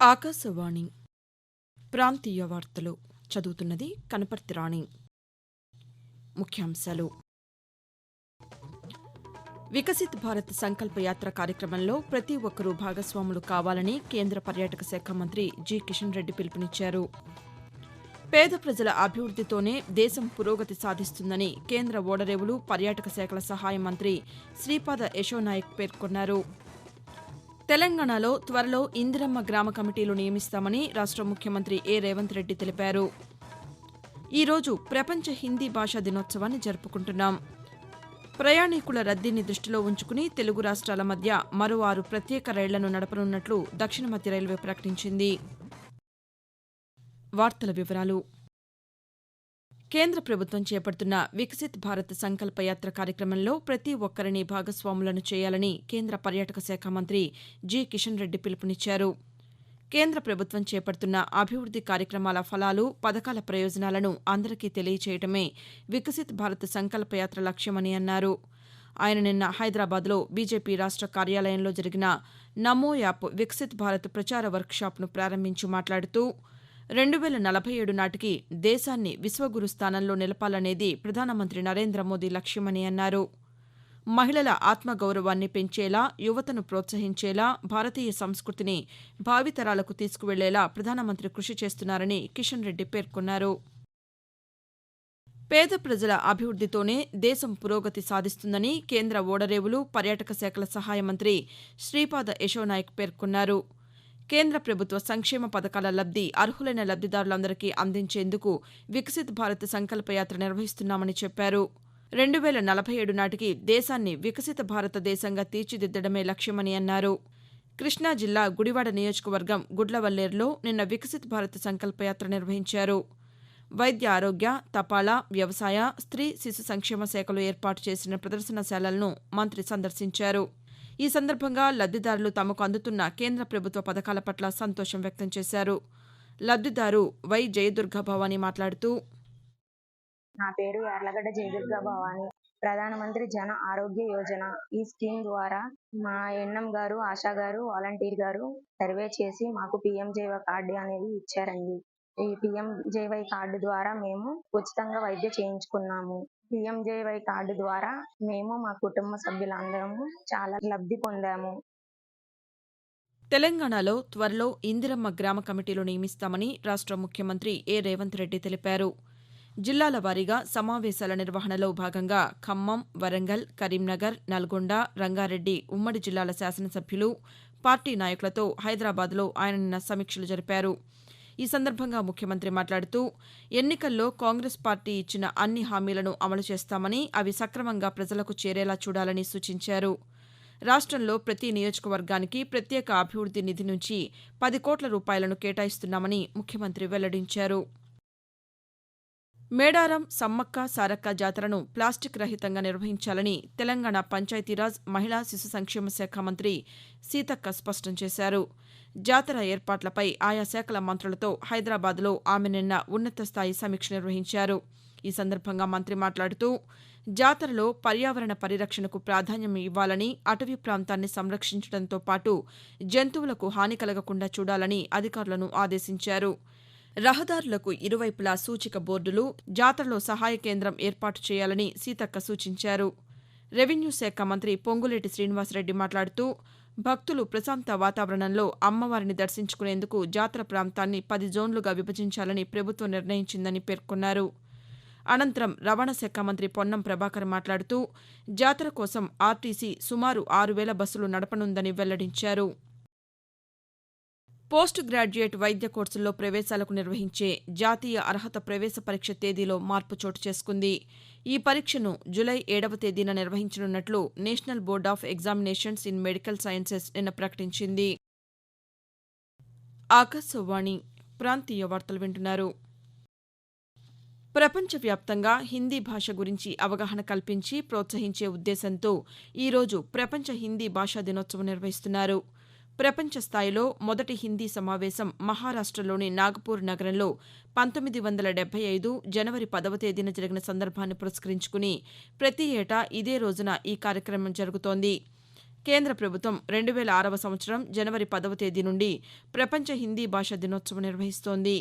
ఆకాశవాణి ప్రాంతీయ వార్తలు చదువుతున్నది కనపర్తి రాణి. ముఖ్యాంశాలు. వికసిత్ భారత్ సంకల్ప యాత్ర కార్యక్రమంలో ప్రతి ఒక్కరూ భాగస్వాములు కావాలని కేంద్ర పర్యాటక శాఖ మంత్రి జి. కిషన్ రెడ్డి పిలుపునిచ్చారు. పేద ప్రజల అభివృద్దితోనే దేశం పురోగతి సాధిస్తుందని కేంద్ర ఓడరేవులు పర్యాటక శాఖల సహాయ మంత్రి శ్రీపాద యశోనాయక్ పేర్కొన్నారు. తెలంగాణలో త్వరలో ఇందిరమ్మ గ్రామ కమిటీలు నియమిస్తామని రాష్ట ముఖ్యమంత్రి ఏ రేవంత్ రెడ్డి తెలిపారు. ఈరోజు ప్రపంచ హిందీ భాషా దినోత్సవాన్ని జరుపుకుంటున్నాం. ప్రయాణికుల రద్దీని దృష్టిలో ఉంచుకుని తెలుగు రాష్ట్రాల మధ్య మరో ఆరు ప్రత్యేక రైళ్ళను నడపనున్నట్లు దక్షిణ మధ్య రైల్వే ప్రకటించింది. వార్తల వివరాలు కేంద్ర ప్రభుత్వం చేపడుతున్న వికసిత్ భారత్ సంకల్ప యాత్ర కార్యక్రమంలో ప్రతి ఒక్కరిని భాగస్వాములను చేయాలని కేంద్ర పర్యాటక శాఖ మంత్రి జి. కిషన్ రెడ్డి పిలుపునిచ్చారు. కేంద్ర ప్రభుత్వం చేపడుతున్న అభివృద్ది కార్యక్రమాల ఫలాలు పథకాల ప్రయోజనాలను అందరికీ తెలియచేయటమే వికసిత్ భారత్ సంకల్ప యాత్ర లక్ష్యమని అన్నారు. ఆయన నిన్న హైదరాబాద్లో బీజేపీ రాష్ట కార్యాలయంలో జరిగిన నమో యాప్ వికసిత్ భారత్ ప్రచార వర్క్షాప్ను ప్రారంభించి మాట్లాడుతూ రెండు వేల నలభై ఏడు నాటికి దేశాన్ని విశ్వగురు స్థానంలో నిలపాలనేది ప్రధానమంత్రి నరేంద్ర మోదీ లక్ష్యమని అన్నారు. మహిళల ఆత్మగౌరవాన్ని పెంచేలా యువతను ప్రోత్సహించేలా భారతీయ సంస్కృతిని భావితరాలకు తీసుకువెళ్ళేలా ప్రధానమంత్రి కృషి చేస్తున్నారని కిషన్ రెడ్డి పేర్కొన్నారు. పేద ప్రజల అభివృద్దితోనే దేశం పురోగతి సాధిస్తుందని కేంద్ర ఓడరేవులు పర్యాటక శాఖల సహాయ మంత్రి శ్రీపాద యశోనాయక్ పేర్కొన్నారు. కేంద్ర ప్రభుత్వ సంక్షేమ పథకాల లబ్ది అర్హులైన లబ్దిదారులందరికీ అందించేందుకు వికసిత్ భారత్ సంకల్పయాత్ర నిర్వహిస్తున్నామని చెప్పారు. రెండు వేల నలభై ఏడు నాటికి దేశాన్ని వికసిత భారతదేశంగా తీర్చిదిద్దడమే లక్ష్యమని అన్నారు. కృష్ణా జిల్లా గుడివాడ నియోజకవర్గం గుడ్లవల్లేరులో నిన్న వికసిత్ భారత్ సంకల్పయాత్ర నిర్వహించారు. వైద్య ఆరోగ్య తపాలా వ్యవసాయ స్త్రీ శిశు సంక్షేమ శాఖలు ఏర్పాటు చేసిన ప్రదర్శనశాలలను మంత్రి సందర్శించారు. ఈ సందర్భంగా లబ్దిదారులు తమకు అందుతున్న కేంద్ర ప్రభుత్వ పథకాల పట్ల సంతోషం వ్యక్తం చేశారు. లబ్దిదారు వై జయదుర్గ భవాని మాట్లాడుతూ నా పేరు యార్లగడ్డ జయదుర్గ భవాని. ప్రధానమంత్రి జన ఆరోగ్య యోజన ఈ స్కీమ్ ద్వారా మా ఎన్ఎం గారు ఆశా గారు వాలంటీర్ గారు సర్వే చేసి మాకు పిఎంజేవై కార్డు అనేది ఇచ్చారండి. ఈ పిఎంజేవై కార్డు ద్వారా మేము ఉచితంగా వైద్య చేయించుకున్నాము. పిఎంజేవై కార్డు ద్వారా మేము మా కుటుంబ సభ్యులందరము చాలా లబ్ధి పొందాము. తెలంగాణలో త్వరలో ఇందిరమ్మ గ్రామ కమిటీలు నియమిస్తామని రాష్ట ముఖ్యమంత్రి ఏ రేవంత్ రెడ్డి తెలిపారు. జిల్లాల వారీగా సమావేశాల నిర్వహణలో భాగంగా ఖమ్మం వరంగల్ కరీంనగర్ నల్గొండ రంగారెడ్డి ఉమ్మడి జిల్లాల శాసనసభ్యులు పార్టీ నాయకులతో హైదరాబాద్లో ఆయన నిన్న సమీక్షలు జరిపారు. ఈ సందర్భంగా ముఖ్యమంత్రి మాట్లాడుతూ ఎన్నికల్లో కాంగ్రెస్ పార్టీ ఇచ్చిన అన్ని హామీలను అమలు చేస్తామని అవి సక్రమంగా ప్రజలకు చేరేలా చూడాలని సూచించారు. రాష్టంలో ప్రతి నియోజకవర్గానికి ప్రత్యేక అభివృద్ది నిధి నుంచి పది కోట్ల రూపాయలను కేటాయిస్తున్నామని ముఖ్యమంత్రి వెల్లడించారు. మేడారం సమ్మక్క సారక్క జాతరను ప్లాస్టిక్ రహితంగా నిర్వహించాలని తెలంగాణ పంచాయతీరాజ్ మహిళా శిశు సంక్షేమ శాఖ మంత్రి సీతక్క స్పష్టం చేశారు. జాతర ఏర్పాట్లపై ఆయా శాఖల మంత్రులతో హైదరాబాద్లో ఆమె నిన్న ఉన్నత స్థాయి సమీక్ష నిర్వహించారు. ఈ సందర్భంగా మంత్రి మాట్లాడుతూ జాతరలో పర్యావరణ పరిరక్షణకు ప్రాధాన్యం ఇవ్వాలని అటవీ ప్రాంతాన్ని సంరక్షించడంతో పాటు జంతువులకు హాని కలగకుండా చూడాలని అధికారులను ఆదేశించారు. రహదారులకు ఇరువైపులా సూచిక బోర్డులు జాతరలో సహాయ కేంద్రం ఏర్పాటు చేయాలని సీతక్క సూచించారు. రెవెన్యూ శాఖ మంత్రి పొంగులేటి శ్రీనివాసరెడ్డి మాట్లాడుతూ భక్తులు ప్రశాంత వాతావరణంలో అమ్మవారిని దర్శించుకునేందుకు జాతర ప్రాంతాన్ని పది జోన్లుగా విభజించాలని ప్రభుత్వం నిర్ణయించిందని పేర్కొన్నారు. అనంతరం రవాణా శాఖ మంత్రి పొన్నం ప్రభాకర్ మాట్లాడుతూ జాతర కోసం ఆర్టీసీ సుమారు ఆరు వేల బస్సులు నడపనుందని వెల్లడించారు. పోస్ట్ గ్రాడ్యుయేట్ వైద్య కోర్సుల్లో ప్రవేశాలకు నిర్వహించే జాతీయ అర్హత ప్రవేశ పరీక్ష తేదీలో మార్పు చోటు చేసుకుంది. ఈ పరీక్షను జులై ఏడవ తేదీన నిర్వహించనున్నట్లు national board of examinations in medical sciences నిన్న ప్రకటించింది. ఆకాశవాణి ప్రాంతీయ వార్తలు వింటున్నారు. ప్రపంచవ్యాప్తంగా హిందీ భాష గురించి అవగాహన కల్పించి ప్రోత్సహించే ఉద్దేశంతో ఈరోజు ప్రపంచ హిందీ భాషా దినోత్సవం నిర్వహిస్తున్నారు. ప్రపంచ స్థాయిలో మొదటి హిందీ సమావేశం మహారాష్టలోని నాగపూర్ నగరంలో పంతొమ్మిది వందల డెబ్బై ఐదు జనవరి పదవ తేదీన జరిగిన సందర్భాన్ని పురస్కరించుకుని ప్రతి ఏటా ఇదే రోజున ఈ కార్యక్రమం జరుగుతోంది. కేంద్ర ప్రభుత్వం రెండు వేల ఆరవ సంవత్సరం జనవరి పదవ తేదీ నుండి ప్రపంచ హిందీ భాషా దినోత్సవం నిర్వహిస్తోంది.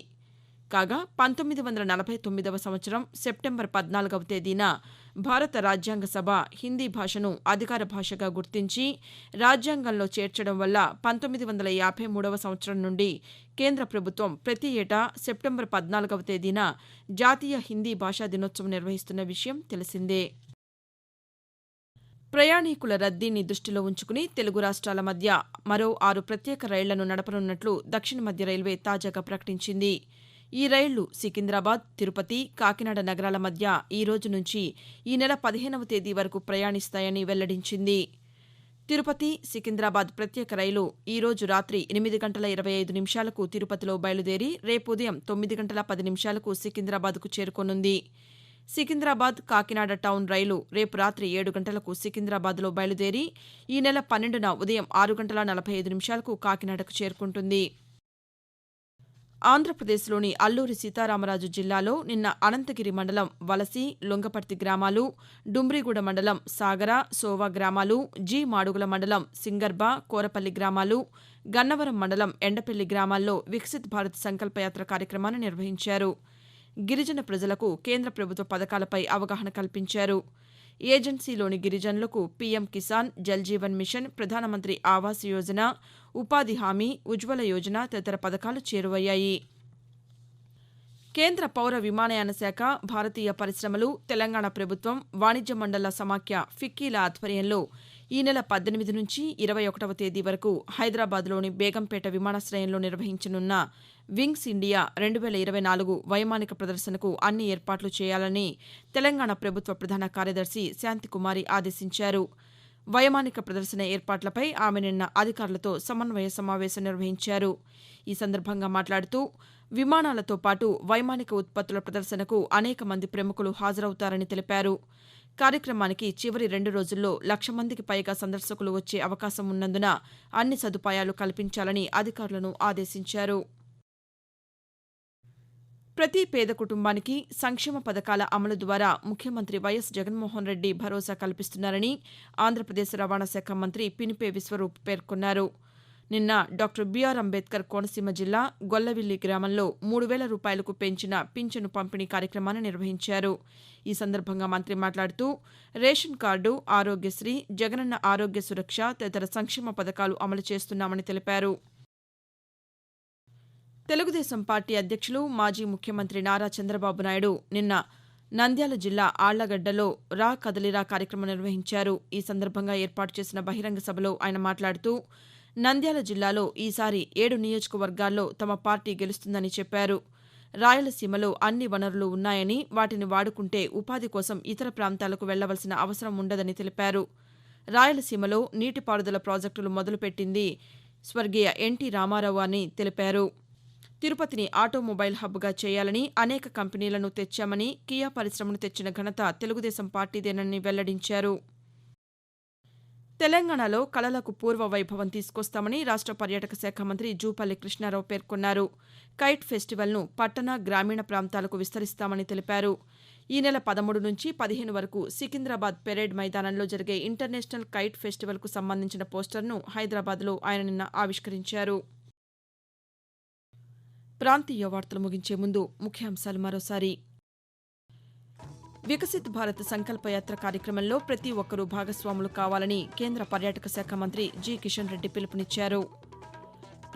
కాగా పంతొమ్మిది వందల నలభై తొమ్మిదవ సంవత్సరం సెప్టెంబర్ పద్నాలుగవ తేదీన భారత రాజ్యాంగ సభ హిందీ భాషను అధికార భాషగా గుర్తించి రాజ్యాంగంలో చేర్చడం వల్ల పంతొమ్మిది వందల యాభై మూడవ సంవత్సరం నుండి కేంద్ర ప్రభుత్వం ప్రతి ఏటా సెప్టెంబర్ పద్నాలుగవ తేదీన జాతీయ హిందీ భాషా దినోత్సవం నిర్వహిస్తున్న విషయం తెలిసిందే. ప్రయాణికుల రద్దీని దృష్టిలో ఉంచుకుని తెలుగు రాష్ట్రాల మధ్య మరో ఆరు ప్రత్యేక రైళ్ళను నడపనున్నట్లు దక్షిణ మధ్య రైల్వే తాజాగా ప్రకటించింది. ఈ రైళ్ళు సికింద్రాబాద్ తిరుపతి కాకినాడ నగరాల మధ్య ఈ రోజు నుంచి ఈ నెల పదిహేనవ తేదీ వరకు ప్రయాణిస్తాయని వెల్లడించింది. తిరుపతి సికింద్రాబాద్ ప్రత్యేక రైలు ఈ రోజు రాత్రి ఎనిమిది గంటల ఇరవై ఐదు నిమిషాలకు తిరుపతిలో బయలుదేరి రేపు ఉదయం తొమ్మిది గంటల పది నిమిషాలకు సికింద్రాబాద్కు చేరుకోనుంది. సికింద్రాబాద్ కాకినాడ టౌన్ రైలు రేపు రాత్రి ఏడు గంటలకు సికింద్రాబాద్లో బయలుదేరి ఈ నెల పన్నెండున ఉదయం ఆరు గంటల నలభై ఐదు నిమిషాలకు కాకినాడకు చేరుకుంటుంది. ఆంధ్రప్రదేశ్లోని అల్లూరి సీతారామరాజు జిల్లాలో నిన్న అనంతగిరి మండలం వలసి లొంగపర్తి గ్రామాలు డుమ్రిగూడ మండలం సాగర సోవా గ్రామాలు జి మాడుగుల మండలం సింగర్బ కోరపల్లి గ్రామాలు గన్నవరం మండలం ఎండపల్లి గ్రామాల్లో వికసిత్ భారత్ సంకల్పయాత్ర కార్యక్రమాన్ని నిర్వహించారు. గిరిజన ప్రజలకు కేంద్ర ప్రభుత్వ పథకాలపై అవగాహన కల్పించారు. ఏజెన్సీలోని గిరిజనులకు పీఎం కిసాన్ జల్ జీవన్ మిషన్ ప్రధానమంత్రి ఆవాస్ యోజన ఉపాధి హామీ ఉజ్వల యోజన తదితర పథకాలు చేరువయ్యాయి. కేంద్ర పౌర విమానయాన శాఖ భారతీయ పరిశ్రమలు తెలంగాణ ప్రభుత్వం వాణిజ్య మండళ్ళ సమాఖ్య ఫిక్కీల ఆధ్వర్యంలో ఈ నెల పద్దెనిమిది నుంచి ఇరవై ఒకటవ తేదీ వరకు హైదరాబాద్లోని బేగంపేట విమానాశ్రయంలో నిర్వహించనున్న వింగ్స్ ఇండియా రెండు వేల ఇరవై నాలుగు వైమానిక ప్రదర్శనకు అన్ని ఏర్పాట్లు చేయాలని తెలంగాణ ప్రభుత్వ ప్రధాన కార్యదర్శి శాంతికుమారి ఆదేశించారు. వైమానిక ప్రదర్శన ఏర్పాట్లపై ఆమె నిన్న అధికారులతో సమన్వయ సమావేశం నిర్వహించారు. ఈ సందర్భంగా మాట్లాడుతూ విమానాలతో పాటు వైమానిక ఉత్పత్తుల ప్రదర్శనకు అనేక మంది ప్రముఖులు హాజరవుతారని తెలిపారు. కార్యక్రమానికి చివరి రెండు రోజుల్లో లక్ష మందికి పైగా సందర్శకులు వచ్చే అవకాశం ఉన్నందున అన్ని సదుపాయాలు కల్పించాలని అధికారులను ఆదేశించారు. ప్రతి పేద కుటుంబానికి సంక్షేమ పథకాల అమలు ద్వారా ముఖ్యమంత్రి వైఎస్ జగన్మోహన్ రెడ్డి భరోసా కల్పిస్తున్నారని ఆంధ్రప్రదేశ్ రవాణా శాఖ మంత్రి పినిపే విశ్వరూప్ పేర్కొన్నారు. నిన్న డాక్టర్ బీఆర్ అంబేద్కర్ కోనసీమ జిల్లా గొల్లవిల్లి గ్రామంలో మూడు వేల రూపాయలకు పెంచిన పింఛను పంపిణీ కార్యక్రమాన్ని నిర్వహించారు. ఈ సందర్భంగా మంత్రి మాట్లాడుతూ రేషన్ కార్డు ఆరోగ్యశ్రీ జగనన్న ఆరోగ్య సురక్ష తదితర సంక్షేమ పథకాలు అమలు చేస్తున్నామని తెలిపారు. తెలుగుదేశం పార్టీ అధ్యక్షులు మాజీ ముఖ్యమంత్రి నారా చంద్రబాబు నాయుడు నిన్న నంద్యాల జిల్లా ఆళ్ళగడ్డలో రా కదలిరా కార్యక్రమం నిర్వహించారు. ఈ సందర్భంగా ఏర్పాటు చేసిన బహిరంగ సభలో ఆయన మాట్లాడుతూ నంద్యాల జిల్లాలో ఈసారి ఏడు నియోజకవర్గాల్లో తమ పార్టీ గెలుస్తుందని చెప్పారు. రాయలసీమలో అన్ని వనరులు ఉన్నాయని వాటిని వాడుకుంటే ఉపాధి కోసం ఇతర ప్రాంతాలకు వెళ్ళవలసిన అవసరం ఉండదని తెలిపారు. రాయలసీమలో నీటిపారుదల ప్రాజెక్టులు మొదలుపెట్టింది స్వర్గీయ ఎన్టీ రామారావు అని తెలిపారు. తిరుపతిని ఆటోమొబైల్ హబ్గా చేయాలని అనేక కంపెనీలను తెచ్చామని కియా పరిశ్రమను తెచ్చిన ఘనత తెలుగుదేశం పార్టీదేనని వెల్లడించారు. తెలంగాణలో కళలకు పూర్వ వైభవం తీసుకొస్తామని రాష్ట్ర పర్యాటక శాఖ మంత్రి జూపల్లి కృష్ణారావు పేర్కొన్నారు. కైట్ ఫెస్టివల్ను పట్టణ గ్రామీణ ప్రాంతాలకు విస్తరిస్తామని తెలిపారు. ఈ నెల పదమూడు నుంచి పదిహేను వరకు సికింద్రాబాద్ పెరేడ్ మైదానంలో జరిగే ఇంటర్నేషనల్ కైట్ ఫెస్టివల్కు సంబంధించిన పోస్టర్ను హైదరాబాద్లో ఆయన నిన్న ఆవిష్కరించారు. ప్రాంతీయ వార్తలు ముగించే ముందు ముఖ్యాంశాలు మరోసారి. వికసిత్ భారత్ సంకల్పయాత్ర కార్యక్రమంలో ప్రతి ఒక్కరూ భాగస్వాములు కావాలని కేంద్ర పర్యాటక శాఖ మంత్రి జి. కిషన్ రెడ్డి పిలుపునిచ్చారు.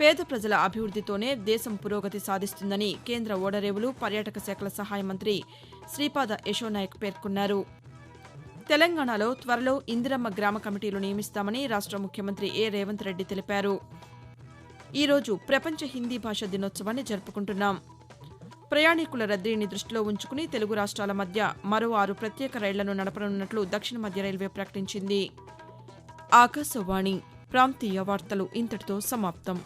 పేద ప్రజల అభివృద్దితోనే దేశం పురోగతి సాధిస్తుందని కేంద్ర ఓడరేవులు పర్యాటక శాఖల సహాయ మంత్రి శ్రీపాద యశోనాయక్ పేర్కొన్నారు. తెలంగాణలో త్వరలో ఇందిరమ్మ గ్రామ కమిటీలు నియమిస్తామని రాష్ట్ర ముఖ్యమంత్రి ఏ. రేవంత్ రెడ్డి తెలిపారు. ఈరోజు ప్రపంచ హిందీ భాష దినోత్సవాన్ని జరుపుకుంటున్నాం. ప్రయాణికుల రద్దీని దృష్టిలో ఉంచుకుని తెలుగు రాష్ట్రాల మధ్య మరో ఆరు ప్రత్యేక రైళ్ళను నడపనున్నట్లు దక్షిణ మధ్య రైల్వే ప్రకటించింది. ఆకాశవాణి ప్రాంతీయ వార్తలు ఇంతటితో సమాప్తం.